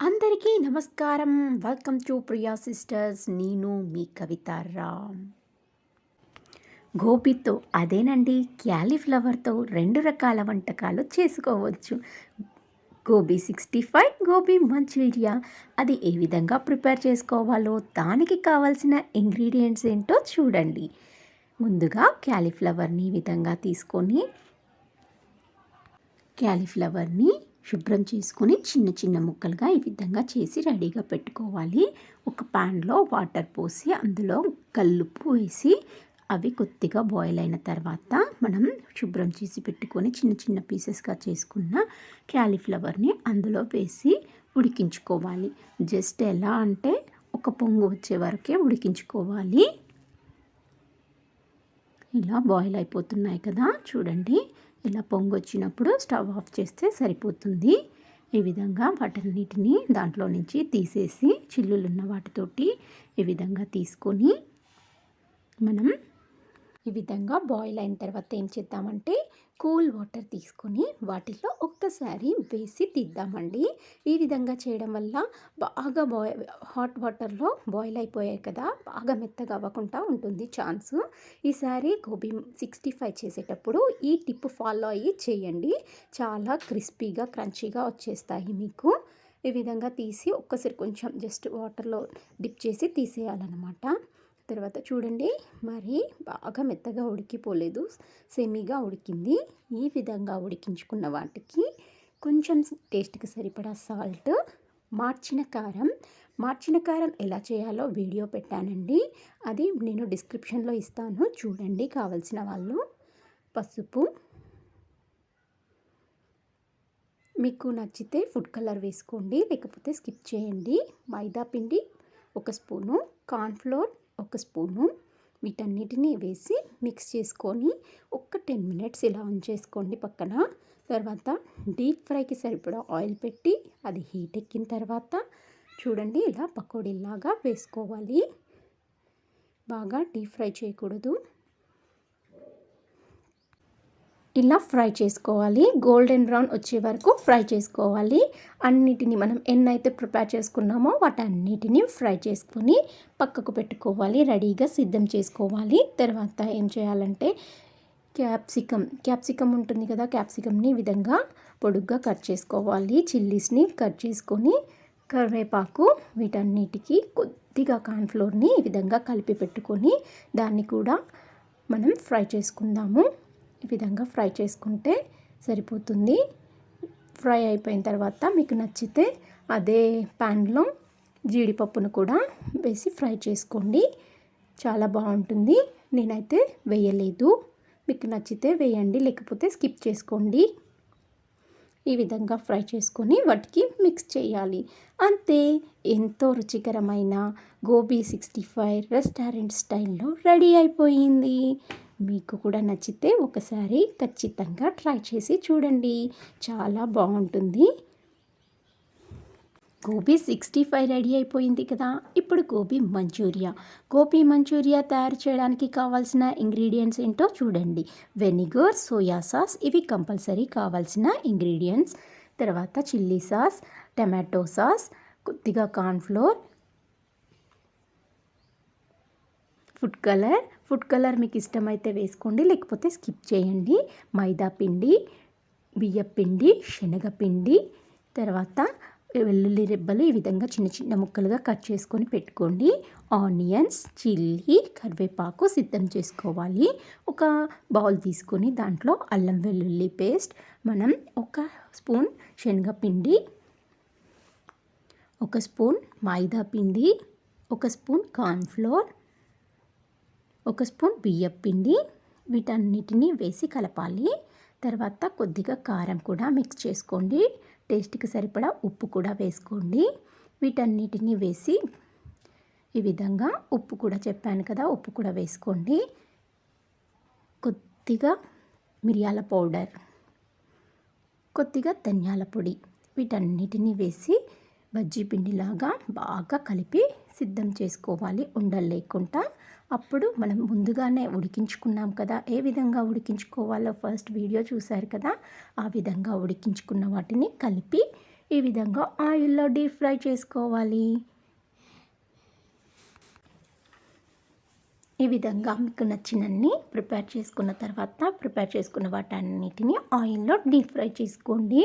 అందరికీ నమస్కారం. Welcome to Priya sisters నేను మీ కవిత రామ్. గోబీతో అదేనండి క్యాలీఫ్లవర్తో రెండు రకాల వంటకాలు చేసుకోవచ్చు. Gobi sixty five gobi Manchuria. అది ఏ విధంగా ప్రిపేర్ చేసుకోవాలో దానికి కావాల్సిన ఇంగ్రీడియంట్స్ ఏంటో చూడండి. ముందుగా క్యాలీఫ్లవర్ని ఈ విధంగా తీసుకొని క్యాలీఫ్లవర్ని శుభ్రం చేసుకొని చిన్న చిన్న ముక్కలుగా ఈ విధంగా చేసి రెడీగా పెట్టుకోవాలి. ఒక ప్యాన్లో వాటర్ పోసి అందులో కల్లుప్పు వేసి అవి కొద్దిగా బాయిల్ అయిన తర్వాత మనం శుభ్రం చేసి పెట్టుకొని చిన్న చిన్న పీసెస్గా చేసుకున్న క్యాలీఫ్లవర్ని అందులో వేసి ఉడికించుకోవాలి. జస్ట్ ఎలా అంటే ఒక పొంగు వచ్చే వరకే ఉడికించుకోవాలి. ఇలా బాయిల్ అయిపోతున్నాయి కదా చూడండి. ఇలా పొంగు వచ్చినప్పుడు స్టవ్ ఆఫ్ చేస్తే సరిపోతుంది. ఈ విధంగా వాటన్నిటిని దాంట్లో నుంచి తీసేసి చిల్లులున్న వాటితోటి ఈ విధంగా తీసుకొని మనం ఈ విధంగా బాయిల్ అయిన తర్వాత ఏం చేద్దామంటే కూల్ వాటర్ తీసుకొని వాటిల్లో ఒక్కసారి వేసి తీద్దామండి ఈ విధంగా చేయడం వల్ల బాగా బాయ్ హాట్ వాటర్లో బాయిల్ అయిపోయాయి కదా బాగా మెత్తగా అవ్వకుండా ఉంటుంది ఛాన్స్. ఈసారి గోబీ సిక్స్టీ ఫైవ్ చేసేటప్పుడు ఈ టిప్ ఫాలో అయ్యి చేయండి. చాలా క్రిస్పీగా క్రంచీగా వచ్చేస్తాయి మీకు. ఈ విధంగా తీసి ఒక్కసారి కొంచెం జస్ట్ వాటర్లో డిప్ చేసి తీసేయాలన్నమాట. తర్వాత చూడండి మరి బాగా మెత్తగా ఉడికిపోలేదు సెమీగా ఉడికింది. ఈ విధంగా ఉడికించుకున్న వాటికి కొంచెం టేస్ట్కి సరిపడా సాల్ట్ మార్చిన కారం. మార్చిన కారం ఎలా చేయాలో వీడియో పెట్టానండి. అది నేను డిస్క్రిప్షన్లో ఇస్తాను చూడండి కావలసిన వాళ్ళు. పసుపు. మీకు నచ్చితే ఫుడ్ కలర్ వేసుకోండి లేకపోతే స్కిప్ చేయండి. మైదా పిండి ఒక స్పూను కార్న్ఫ్లోర్ ఒక స్పూను వీటన్నిటిని వేసి మిక్స్ చేసుకొని ఒక టెన్ మినిట్స్ ఇలా ఉంచేసుకోండి పక్కన. తర్వాత డీప్ ఫ్రైకి సరిపడా ఆయిల్ పెట్టి అది హీట్ ఎక్కిన తర్వాత చూడండి ఇలా పకోడీలాగా వేసుకోవాలి. బాగా డీప్ ఫ్రై చేయకూడదు. ఇలా ఫ్రై చేసుకోవాలి. గోల్డెన్ బ్రౌన్ వచ్చే వరకు ఫ్రై చేసుకోవాలి. అన్నిటిని మనం ఎన్నైతే ప్రిపేర్ చేసుకున్నామో వాటన్నిటిని ఫ్రై చేసుకొని పక్కకు పెట్టుకోవాలి. రెడీగా సిద్ధం చేసుకోవాలి. తర్వాత ఏం చేయాలంటే క్యాప్సికమ్ క్యాప్సికమ్ ఉంటుంది కదా క్యాప్సికమ్ని విధంగా పొడుగ్గా కట్ చేసుకోవాలి. చిల్లీస్ని కట్ చేసుకొని కరివేపాకు వీటన్నిటికి కొద్దిగా కార్న్ఫ్లోర్ని ఈ విధంగా కలిపి పెట్టుకొని దాన్ని కూడా మనం ఫ్రై చేసుకుందాము. ఈ విధంగా ఫ్రై చేసుకుంటే సరిపోతుంది. ఫ్రై అయిపోయిన తర్వాత మీకు నచ్చితే అదే ప్యాన్లో జీడిపప్పును కూడా వేసి ఫ్రై చేసుకోండి. చాలా బాగుంటుంది. నేనైతే వేయలేదు. మీకు నచ్చితే వేయండి లేకపోతే స్కిప్ చేసుకోండి. ఈ విధంగా ఫ్రై చేసుకొని వాటికి మిక్స్ చేయాలి. అంతే ఎంతో రుచికరమైన గోబీ సిక్స్టీ ఫైవ్ రెస్టారెంట్ స్టైల్లో రెడీ అయిపోయింది. మీకు కూడా నచ్చితే ఒకసారి ఖచ్చితంగా ట్రై చేసి చూడండి. చాలా బాగుంటుంది. గోబీ సిక్స్టీ ఫైవ్ రెడీ అయిపోయింది కదా. ఇప్పుడు గోబీ మంచూరియా. గోబీ మంచూరియా తయారు చేయడానికి కావాల్సిన ఇంగ్రీడియంట్స్ ఏంటో చూడండి. వెనిగర్ సోయా సాస్ ఇవి కంపల్సరీ కావాల్సిన ఇంగ్రీడియంట్స్. తర్వాత చిల్లీ సాస్ టమాటో సాస్ కొద్దిగా cornflour food colour. Food colour మీకు ఇష్టమైతే వేసుకోండి లేకపోతే స్కిప్ చేయండి. మైదా పిండి బియ్యపిండి శనగపిండి తర్వాత వెల్లుల్లి రెబ్బలు ఈ విధంగా చిన్న చిన్న ముక్కలుగా కట్ చేసుకొని పెట్టుకోండి. ఆనియన్స్ చిల్లీ కరివేపాకు సిద్ధం చేసుకోవాలి. ఒక బౌల్ తీసుకొని దాంట్లో అల్లం వెల్లుల్లి పేస్ట్ మనం ఒక స్పూన్ శనగపిండి ఒక స్పూన్ మైదా పిండి ఒక స్పూన్ కార్న్ఫ్లోర్ ఒక స్పూన్ బియ్యం పిండి వీటన్నిటిని వేసి కలపాలి. తర్వాత కొద్దిగా కారం కూడా మిక్స్ చేసుకోండి. టేస్ట్కి సరిపడా ఉప్పు కూడా వేసుకోండి. వీటన్నిటిని వేసి ఈ విధంగా ఉప్పు కూడా చెప్పాను కదా ఉప్పు కూడా వేసుకోండి. కొద్దిగా మిరియాల పౌడర్ కొద్దిగా ధనియాల పొడి వీటన్నిటిని వేసి బజ్జీ పిండిలాగా బాగా కలిపి సిద్ధం చేసుకోవాలి ఉండలు లేకుండా అప్పుడు మనం ముందుగానే ఉడికించుకున్నాం కదా. ఏ విధంగా ఉడికించుకోవాలో ఫస్ట్ వీడియో చూశారు కదా. ఆ విధంగా ఉడికించుకున్న వాటిని కలిపి ఈ విధంగా ఆయిల్లో డీప్ ఫ్రై చేసుకోవాలి. ఈ విధంగా మీకు నచ్చినన్ని ప్రిపేర్ చేసుకున్న తర్వాత ప్రిపేర్ చేసుకున్న వాటన్నిటిని ఆయిల్లో డీప్ ఫ్రై చేసుకోండి.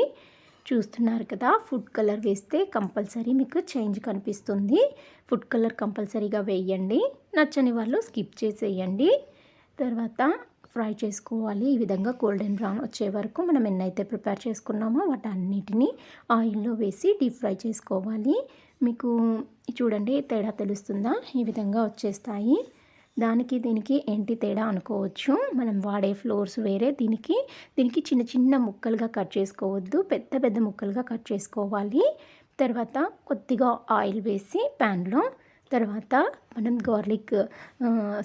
చూస్తున్నారు కదా ఫుడ్ కలర్ వేస్తే కంపల్సరీ మీకు చేంజ్ కనిపిస్తుంది. ఫుడ్ కలర్ కంపల్సరీగా వేయండి. నచ్చని వాళ్ళు స్కిప్ చేసేయండి. తర్వాత ఫ్రై చేసుకోవాలి. ఈ విధంగా గోల్డెన్ బ్రౌన్ వచ్చే వరకు మనం ఎన్నైతే ప్రిపేర్ చేసుకున్నామో వాటన్నిటిని ఆయిల్లో వేసి డీప్ ఫ్రై చేసుకోవాలి. మీకు చూడండి తేడా తెలుస్తుందా? ఈ విధంగా వచ్చేస్తాయి. దానికి దీనికి ఏంటి తేడా అనుకోవచ్చు. మనం వాడే ఫ్లోర్స్ వేరే. దీనికి దీనికి చిన్న చిన్న ముక్కలుగా కట్ చేసుకోవద్దు. పెద్ద పెద్ద ముక్కలుగా కట్ చేసుకోవాలి. తర్వాత కొద్దిగా ఆయిల్ వేసి ప్యాన్లో తర్వాత మనం గార్లిక్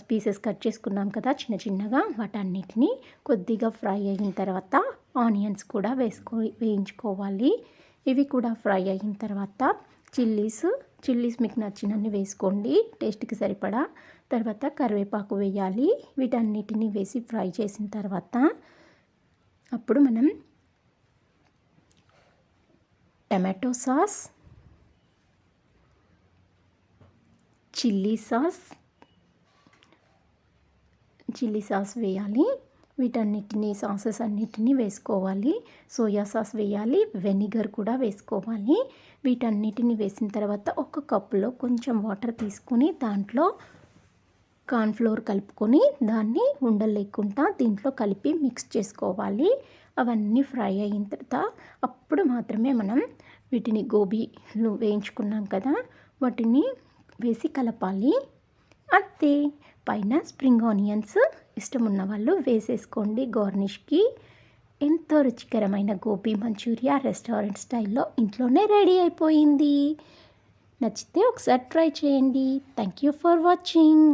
పీసెస్ కట్ చేసుకున్నాం కదా చిన్న చిన్నగా వాటన్నిటిని కొద్దిగా ఫ్రై అయిన తర్వాత ఆనియన్స్ కూడా వేసుకో వేయించుకోవాలి. ఇవి కూడా ఫ్రై అయిన తర్వాత చిల్లీస్ చిల్లీస్ మీకు నచ్చినన్ని వేసుకోండి. టేస్ట్కి సరిపడా తర్వాత కరివేపాకు వేయాలి. వీటన్నిటిని వేసి ఫ్రై చేసిన తర్వాత అప్పుడు మనం tomato sauce chilli sauce chilli sauce వేయాలి. వీటన్నిటిని సాసెస్ అన్నిటినీ వేసుకోవాలి. సోయా సాస్ వేయాలి. వెనిగర్ కూడా వేసుకోవాలి. వీటన్నిటిని వేసిన తర్వాత ఒక కప్పులో కొంచెం వాటర్ తీసుకొని దాంట్లో కార్న్ఫ్లోర్ కలుపుకొని దాన్ని ఉండలు లేకుండా దీంట్లో కలిపి మిక్స్ చేసుకోవాలి. అవన్నీ ఫ్రై అయిన తర్వాత అప్పుడు మాత్రమే మనం వీటిని గోబీలు వేయించుకున్నాం కదా వాటిని వేసి కలపాలి. అంతే. పైన స్ప్రింగ్ ఆనియన్స్ ఇష్టం ఉన్న వాళ్ళు వేసేసుకోండి గార్నిష్కి. ఎంతో రుచికరమైన గోబీ మంచూరియా రెస్టారెంట్ స్టైల్లో ఇంట్లోనే రెడీ అయిపోయింది. నచ్చితే ఒకసారి ట్రై చేయండి. Thank you for watching.